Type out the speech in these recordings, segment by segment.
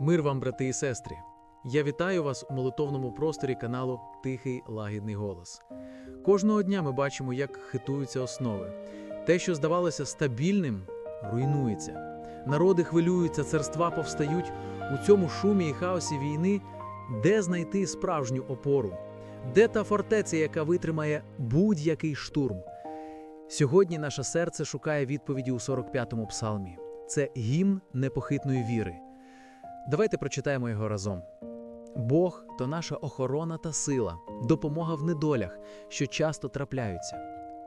Мир вам, брати і сестри! Я вітаю вас у молитовному просторі каналу Тихий Лагідний Голос. Кожного дня ми бачимо, як хитуються основи. Те, що здавалося стабільним, руйнується. Народи хвилюються, царства повстають у цьому шумі і хаосі війни, де знайти справжню опору, де та фортеця, яка витримає будь-який штурм. Сьогодні наше серце шукає відповіді у 45-му псалмі. Це гімн непохитної віри. Давайте прочитаємо його разом. Бог то наша охорона та сила, допомога в недолях, що часто трапляються.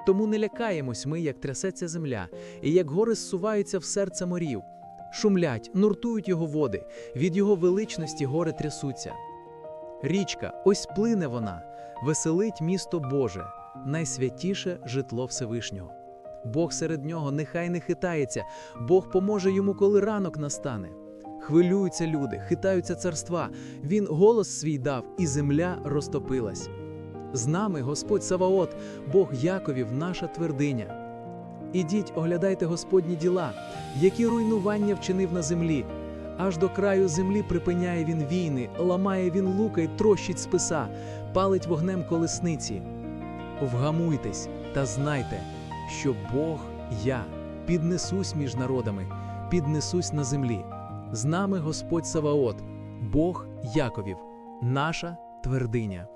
Тому не лякаємось ми, як трясеться земля, і як гори зсуваються в серце морів, шумлять, нуртують його води, від його величності гори трясуться. Річка, ось плине вона, веселить місто Боже, найсвятіше житло Всевишнього. Бог серед нього нехай не хитається, Бог поможе йому, коли ранок настане. Хвилюються люди, хитаються царства. Він голос свій дав, і земля розтопилась. З нами Господь Саваот, Бог Яковів, наша твердиня. Ідіть, оглядайте Господні діла, які руйнування вчинив на землі. Аж до краю землі припиняє він війни, ламає він лука й трощить списа, палить вогнем колесниці. Вгамуйтесь та знайте, що Бог я піднесусь між народами, піднесусь на землі. З нами Господь Саваот, Бог Яковів, наша твердиня.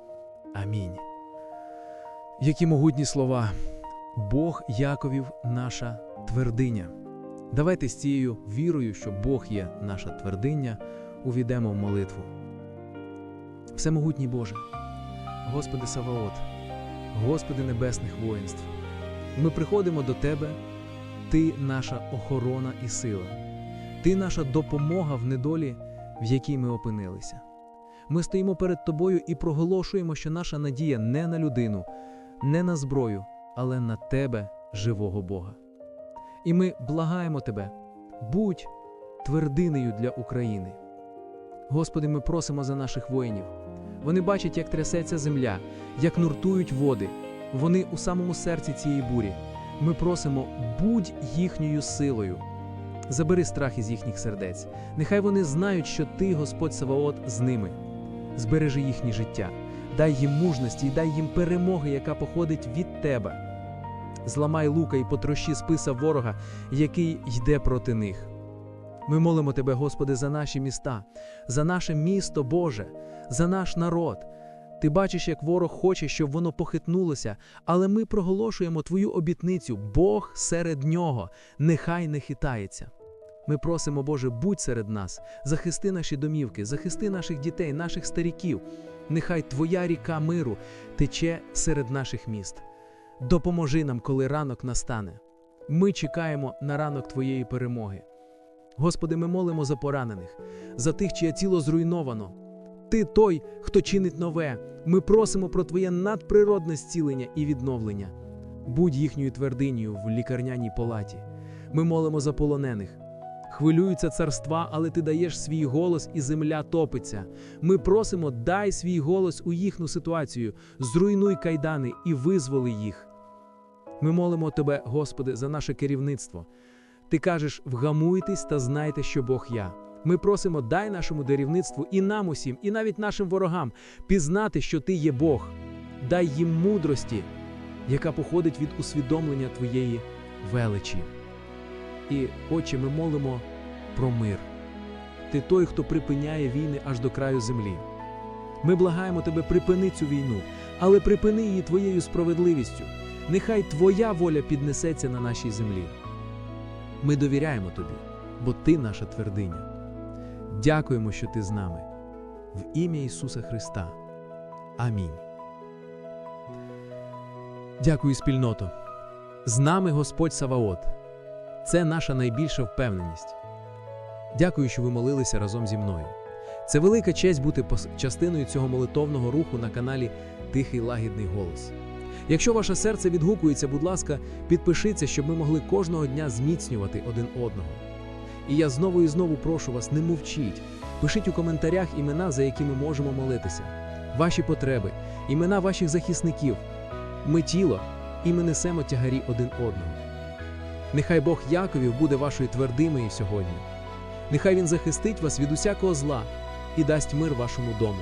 Амінь. Які могутні слова. Бог Яковів, наша твердиня. Давайте з цією вірою, що Бог є наша твердиня, увійдемо в молитву. Всемогутній Боже, Господи Саваот, Господи Небесних воїнств, ми приходимо до Тебе, Ти наша охорона і сила. Ти наша допомога в недолі, в якій ми опинилися. Ми стоїмо перед тобою і проголошуємо, що наша надія не на людину, не на зброю, але на тебе, живого Бога. І ми благаємо тебе, будь твердинею для України. Господи, ми просимо за наших воїнів. Вони бачать, як трясеться земля, як нуртують води. Вони у самому серці цієї бурі. Ми просимо, будь їхньою силою. Забери страх із їхніх сердець. Нехай вони знають, що ти, Господь Саваот, з ними. Збережи їхнє життя, дай їм мужності і дай їм перемоги, яка походить від тебе. Зламай лука і потрощи списа ворога, який йде проти них. Ми молимо Тебе, Господи, за наші міста, за наше місто Боже, за наш народ. Ти бачиш, як ворог хоче, щоб воно похитнулося, але ми проголошуємо Твою обітницю Бог серед нього, нехай не хитається. Ми просимо, Боже, будь серед нас, захисти наші домівки, захисти наших дітей, наших старіків. Нехай Твоя ріка миру тече серед наших міст. Допоможи нам, коли ранок настане. Ми чекаємо на ранок Твоєї перемоги. Господи, ми молимо за поранених, за тих, чиє тіло зруйновано. Ти той, хто чинить нове. Ми просимо про Твоє надприродне зцілення і відновлення. Будь їхньою твердинею в лікарняній палаті. Ми молимо за полонених. Хвилюються царства, але ти даєш свій голос, і земля топиться. Ми просимо, дай свій голос у їхню ситуацію, зруйнуй кайдани і визволи їх. Ми молимо Тебе, Господи, за наше керівництво. Ти кажеш, вгамуйтесь та знайте, що Бог я. Ми просимо, дай нашому керівництву і нам усім, і навіть нашим ворогам пізнати, що Ти є Бог. Дай їм мудрості, яка походить від усвідомлення Твоєї величі. І, Отче, ми молимо про мир. Ти той, хто припиняє війни аж до краю землі. Ми благаємо тебе, припини цю війну, але припини її твоєю справедливістю. Нехай Твоя воля піднесеться на нашій землі. Ми довіряємо тобі, бо Ти наша твердиня. Дякуємо, що ти з нами. В ім'я Ісуса Христа. Амінь. Дякую, спільното. З нами Господь Саваот. Це наша найбільша впевненість. Дякую, що ви молилися разом зі мною. Це велика честь бути частиною цього молитовного руху на каналі Тихий Лагідний Голос. Якщо ваше серце відгукується, будь ласка, підпишіться, щоб ми могли кожного дня зміцнювати один одного. І я знову і знову прошу вас, не мовчіть. Пишіть у коментарях імена, за які ми можемо молитися, ваші потреби, імена ваших захисників. Ми тіло, і ми несемо тягарі один одного. Нехай Бог Яковів буде вашою твердиною сьогодні. Нехай Він захистить вас від усякого зла і дасть мир вашому дому.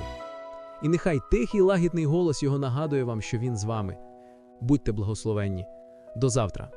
І нехай тихий лагідний голос Його нагадує вам, що Він з вами. Будьте благословенні. До завтра.